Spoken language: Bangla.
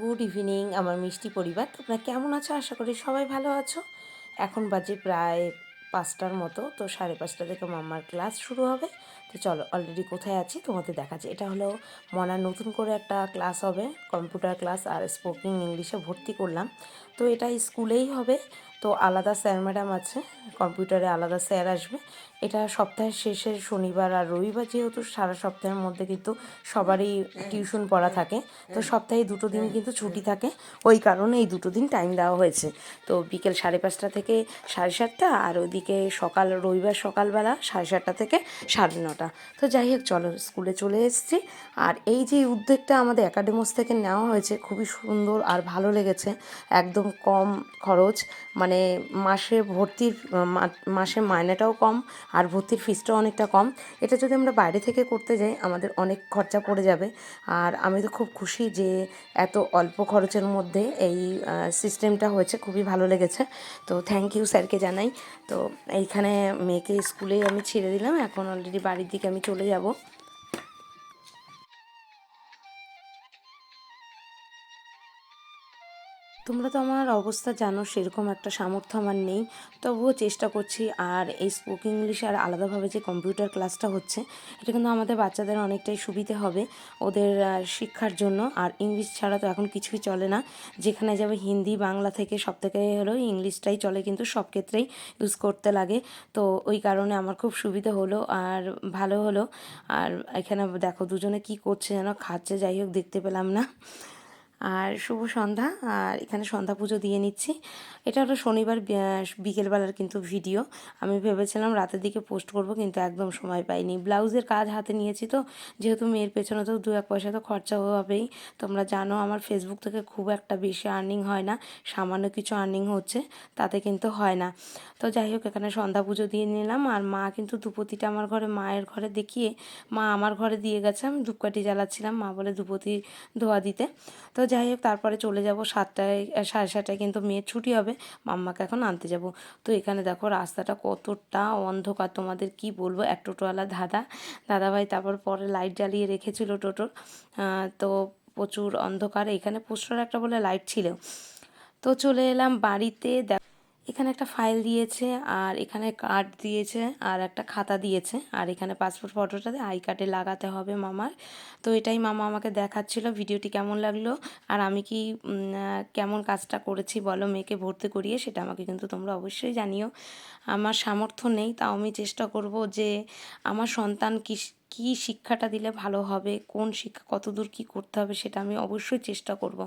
গুড ইভিনিং, আমার মিষ্টি পরিবার। তোমরা কেমন আছো? আশা করি সবাই ভালো আছো। এখন বাজে প্রায় পাঁচটার মতো, তো সাড়ে পাঁচটা থেকে মাম্মার ক্লাস শুরু হবে। তো চলো অলরেডি কোথায় আছি তোমাদের দেখাচ্ছি। এটা হলো মনার নতুন করে একটা ক্লাস হবে, কম্পিউটার ক্লাস আর স্পোকিং ইংলিশে ভর্তি করলাম। তো এটা স্কুলেই হবে, তো আলাদা স্যার ম্যাডাম আছে, কম্পিউটারে আলাদা স্যার আসবে। এটা সপ্তাহের শেষে শনিবার আর রবিবার যেহেতু সারা সপ্তাহের মধ্যে কিন্তু সবারই টিউশন পড়া থাকে, তো সপ্তাহে দুটো দিন কিন্তু ছুটি থাকে। ওই কারণে এই দুটো দিন টাইম দেওয়া হয়েছে। তো বিকেল সাড়ে পাঁচটা থেকে সাড়ে সাতটা আর ওইদিকে সকাল, রবিবার সকালবেলা সাড়ে সাতটা থেকে সাড়ে নটা। তো যাই হোক, চলো স্কুলে চলে এসেছি। আর এই যে উদ্যোগটা আমাদের একাডেমোস থেকে নেওয়া হয়েছে, খুবই সুন্দর আর ভালো লেগেছে। একদম কম খরচ মানে মাসে ভর্তির মাসে মাইনেটাও কম আর ভর্তির ফিসটাও অনেকটা কম। এটা যদি আমরা বাইরে থেকে করতে যাই, আমাদের অনেক খরচা পড়ে যাবে। আর আমি তো খুব খুশি যে এত অল্প খরচের মধ্যে এই সিস্টেমটা হয়েছে, খুবই ভালো লেগেছে। তো থ্যাংক ইউ স্যারকে জানাই। তো এইখানে মেয়েকে স্কুলে আমি ছেড়ে দিলাম। এখন অলরেডি বাড়ির দিকে আমি চলে যাব। তোমরা তো আমার অবস্থা জানো, সেরকম একটা সামর্থ্য আমার নেই। তবুও চেষ্টা করছি, আর এই স্পোকিং ইংলিশ আর আলাদাভাবে যে কম্পিউটার ক্লাসটা হচ্ছে, এটা কিন্তু আমাদের বাচ্চাদের অনেকটাই সুবিধে হবে ওদের শিক্ষার জন্য। আর ইংলিশ ছাড়া তো এখন কিছুই চলে না। যেখানে যাবে হিন্দি, বাংলা থেকে সব থেকে হলো ইংলিশটাই চলে, কিন্তু সব ক্ষেত্রেই ইউজ করতে লাগে। তো ওই কারণে আমার খুব সুবিধা হলো, আর ভালো হলো। আর এখানে দেখো দুজনে কি করছে যেন, খাচ্ছে, যাই হোক, দেখতে পেলাম না। আর শুভ সন্ধ্যা। আর এখানে সন্ধ্যা পুজো দিয়ে নিচ্ছি। এটা হলো শনিবার বিকেলবেলার কিন্তু ভিডিও। আমি ভেবেছিলাম রাতের দিকে পোস্ট করব, কিন্তু একদম সময় পাইনি। ব্লাউজের কাজ হাতে নিয়েছি তো, যেহেতু মেয়ের পেছনে তো দু এক পয়সা তো খরচা হবেই। তোমরা জানো আমার ফেসবুক থেকে খুব একটা বেশি আর্নিং হয় না, সামান্য কিছু আর্নিং হচ্ছে, তাতে কিন্তু হয় না। তো যাই হোক, এখানে সন্ধ্যা পুজো দিয়ে নিলাম। আর মা কিন্তু দুপতিটা আমার ঘরে, মায়ের ঘরে দেখিয়ে, মা আমার ঘরে দিয়ে গেছে। আমি ধূপকাঠি জ্বালাচ্ছিলাম, মা বলে দুপতি ধোয়া দিতে। তো যাই হোক, তারপরে চলে যাব সাতটায় সাড়ে সাতটায় কিন্তু মেয়ের ছুটি হবে, মাম্মাকে এখন আনতে যাব। তো এখানে দেখো রাস্তাটা কতটা অন্ধকার, তোমাদের কি বলব? এক টোটোওয়ালা দাদা, দাদাভাই তারপর পরে লাইট জ্বালিয়ে রেখেছিল টোটোর তো প্রচুর অন্ধকার, এখানে পোস্টার একটা বলে লাইট ছিল। তো চলে এলাম বাড়িতে, দেখ এখানে একটা ফাইল দিয়েছে, আর এখানে কার্ড দিয়েছে, আর একটা খাতা দিয়েছে, আর এখানে পাসপোর্ট ফটোটাতে আই কার্ডে লাগাতে হবে মামার। তো এটাই মামা আমাকে দেখাচ্ছিল ভিডিওটি কেমন লাগল, আর আমি কি কেমন কাজটা করেছি বলো, মেয়েকে ভর্তি করিয়ে, সেটা আমাকে কিন্তু তোমরা অবশ্যই জানিও। আমার সামর্থ্য নেই, তাও আমি চেষ্টা করব যে আমার সন্তান কি, কী শিক্ষাটা দিলে ভালো হবে, কোন শিক্ষা, কতদূর কী করতে হবে, সেটা আমি অবশ্যই চেষ্টা করব।